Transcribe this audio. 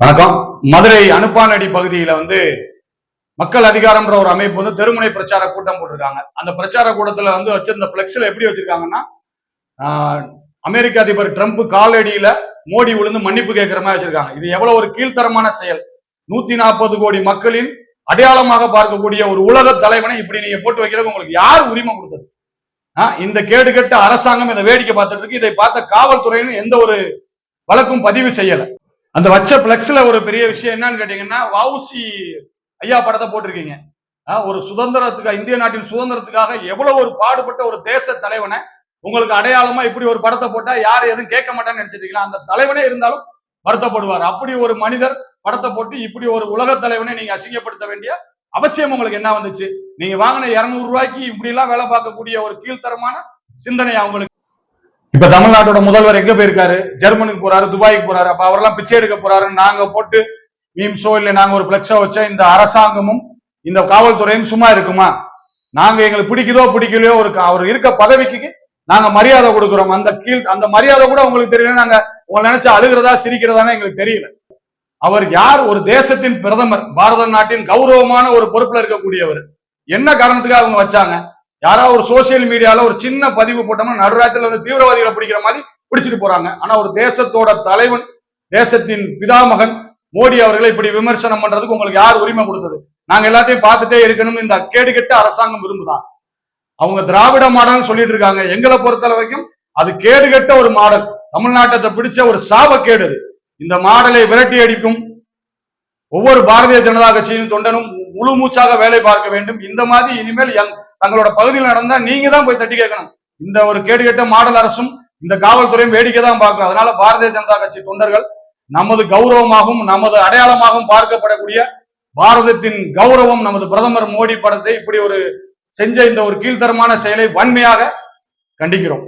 வணக்கம். மதுரை அனுப்பானடி பகுதியில வந்து மக்கள் அதிகாரம்ன்ற ஒரு அமைப்பு வந்து தெருமுனை பிரச்சார கூட்டம் போட்டிருக்காங்க. அந்த பிரச்சார கூட்டத்துல வந்து வச்சிருந்த பிளெக்ஸ்ல எப்படி வச்சிருக்காங்கன்னா ஆஹ், அமெரிக்க அதிபர் ட்ரம்ப் காலடியில மோடி விழுந்து மன்னிப்பு கேட்கிற மாதிரி வச்சிருக்காங்க. இது எவ்வளவு ஒரு கீழ்த்தரமான செயல். நூத்தி நாற்பது கோடி மக்களின் அடையாளமாக பார்க்கக்கூடிய ஒரு உலக தலைவனை இப்படி நீங்க போட்டு வைக்கிறது உங்களுக்கு யார் உரிமை கொடுத்தது? ஆஹ், இந்த கேடுகெட்ட அரசாங்கம் இதை வேடிக்கை பார்த்துட்டு இருக்கு. இதை பார்த்த காவல்துறையினர் எந்த ஒரு வழக்கும் பதிவு செய்யலை. அந்த வச்ச பிளக்ஸ்ல ஒரு பெரிய விஷயம் என்னன்னு கேட்டீங்கன்னா வவுசி ஐயா படத்தை போட்டிருக்கீங்க. ஆஹ் ஒரு சுதந்திரத்துக்கு இந்திய நாட்டின் சுதந்திரத்துக்காக எவ்வளவு ஒரு பாடுபட்ட ஒரு தேச தலைவனை உங்களுக்கு அடையாளமா இப்படி ஒரு படத்தை போட்டா யார் எதுவும் கேட்க மாட்டான்னு நினைச்சிருக்கீங்களா அந்த தலைவனே இருந்தாலும் வருத்தப்படுவார். அப்படி ஒரு மனிதர் படத்தை போட்டு இப்படி ஒரு உலக தலைவனை நீங்க அசிங்கப்படுத்த வேண்டிய அவசியம் உங்களுக்கு என்ன வந்துச்சு? நீங்க வாங்கின இருநூறு ரூபாய்க்கு இப்படி எல்லாம் வேலை பார்க்கக்கூடிய ஒரு கீழ்த்தரமான சிந்தனை அவங்களுக்கு இப்ப தமிழ்நாட்டோட முதல்வர் எங்க போயிருக்காரு? ஜெர்மனுக்கு போறாரு துபாய்க்கு போறாரு. அப்ப அவரெல்லாம் பிச்சை எடுக்க போறாருன்னு நாங்க போட்டு மீம்ஸோ இல்ல நாங்க ஒரு பிளெக்ஸோ வச்ச இந்த அரசாங்கமும் இந்த காவல்துறையும் சும்மா இருக்குமா? நாங்க எங்களுக்கு பிடிக்குதோ பிடிக்கலையோ ஒரு அவர் இருக்க பதவிக்கு நாங்க மரியாதை கொடுக்குறோம். அந்த கீழ் அந்த மரியாதை கூட உங்களுக்கு தெரியல. நாங்க உங்களை நினைச்சு அழுகிறதா சிரிக்கிறதானே எங்களுக்கு தெரியல. அவர் யார்? ஒரு தேசத்தின் பிரதமர். பாரத நாட்டின் கௌரவமான ஒரு பொறுப்புல இருக்கக்கூடியவர். என்ன காரணத்துக்காக அவங்க வச்சாங்க? யாராவது ஒரு சோசியல் மீடியால ஒரு சின்ன பதிவு போட்டோம்னா நடுராத்திரில வந்து தீவிரவாதிகளை பிடிக்கிற மாதிரி பிடிச்சிட்டு போறாங்க. ஆனா ஒரு தேசத்தோட தலைவன் தேசத்தின் பிதாமகன் மோடி அவர்களை இப்படி விமர்சனம் பண்றதுக்கு உங்களுக்கு யார் உரிமை கொடுத்தது? நாங்க எல்லாத்தையும் பார்த்துட்டே இருக்கணும்னு இந்த கேடுகட்ட அரசாங்கம் விரும்புதான் அவங்க திராவிட மாடல்னு சொல்லிட்டு இருக்காங்க. எங்களை பொறுத்த வரைக்கும் அது கேடுகட்ட ஒரு மாடல். தமிழ்நாட்டத்தை பிடிச்ச ஒரு சாபக்கேடு அது. இந்த மாடலை விரட்டி அடிக்கும் ஒவ்வொரு பாரதிய ஜனதா கட்சியின் தொண்டனும் முழு மூச்சாக வேலை பார்க்க வேண்டும். இந்த மாதிரி இனிமேல் தங்களோட பகுதியில் நடந்தா நீங்க தான் போய் தட்டி கேட்கணும். இந்த ஒரு கேடுகெட்ட மாடல் அரசும் இந்த காவல்துறையும் வேடிக்கை தான் பார்க்கும். அதனால பாரதிய ஜனதா கட்சி தொண்டர்கள் நமது கௌரவமாகவும் நமது அடையாளமாகவும் பார்க்கப்படக்கூடிய பாரதத்தின் கௌரவம் நமது பிரதமர் மோடி படத்தை இப்படி ஒரு செஞ்ச இந்த ஒரு கீழ்த்தரமான செயலை வன்மையாக கண்டிக்கிறோம்.